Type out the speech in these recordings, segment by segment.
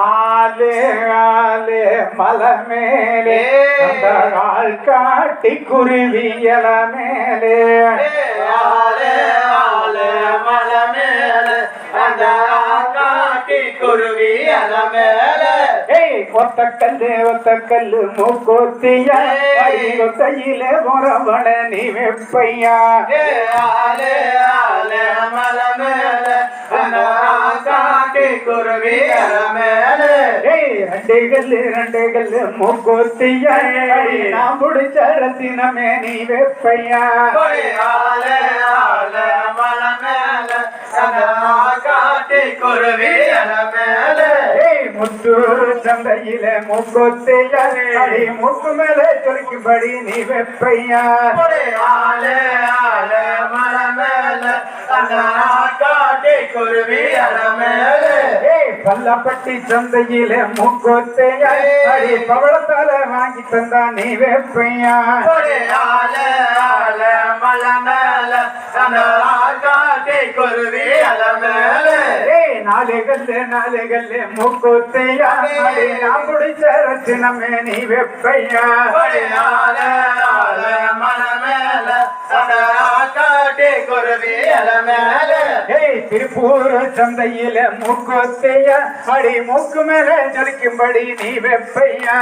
ஆலே ஆலே மலை மேலே அந்த ஆள் காட்டி குருவியல மேலே ஆலே ஆலே மலை மேல அந்த காட்டி குருவி அல மேல ஏய் ஒத்த கல்லு ஒத்த கல்லு மூக்கோத்திய. ஒத்தையில முறவன நீ வெப்பையா. ஆலே ஆலே அந்த குருவி மேல ரெண்டு கல்லு ரெண்டு கல்லு மூக்கோத்திய. நான் பிடிச்ச ரத்தினமே நீ வெப்பையா. குருவி மேல முத்து சந்தையில மூக்கோத்திய. அடி மூக்கு மேல சொல்லிக்கும்படி நீ வெப்பையா. ஆலே ஆலே மலை மேல அந்த குருவி அல மேல பல்லப்பட்டி சந்தையில மூக்கோத்தைய அடி பவளத்தால வாங்கி தந்தா நீ வெப்பையா? மலை மேல காட்டி குருவி அல மேல. ஏய் நாலு கல்லு நாலு கல்லு மூக்கோத்தைய நான் பிடிச்ச ரத்தினமே நீ வெப்பையா? மலை மேல காட்டி குருவி அல மேல. ஏய் திருப்பூர் சந்தையில மூக்கோத்தைய? அடி மூக்கு மேல ஜொலிக்கும்படி நீ வெப்பையா?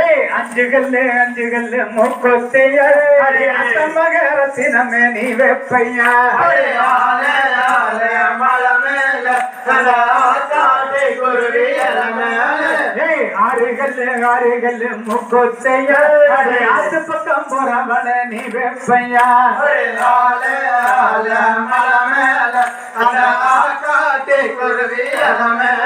ஏய் அஞ்சு கல்லு அஞ்சு கல்லு மூக்கோத்தைய? அடி அத்தமக ரத்தினமே நீ வெப்பையா? மலை மேல குருவி அல மேல. ஏய் ஆறு கல்லு ஆறு கல்லு மூக்கோத்தைய அடி ஆத்து பக்கம் போறவன நீ வெப்பையா? ஒரே ஆலே ஆலே மலை மேல. அந்த காட்டி குருவி அல மேல.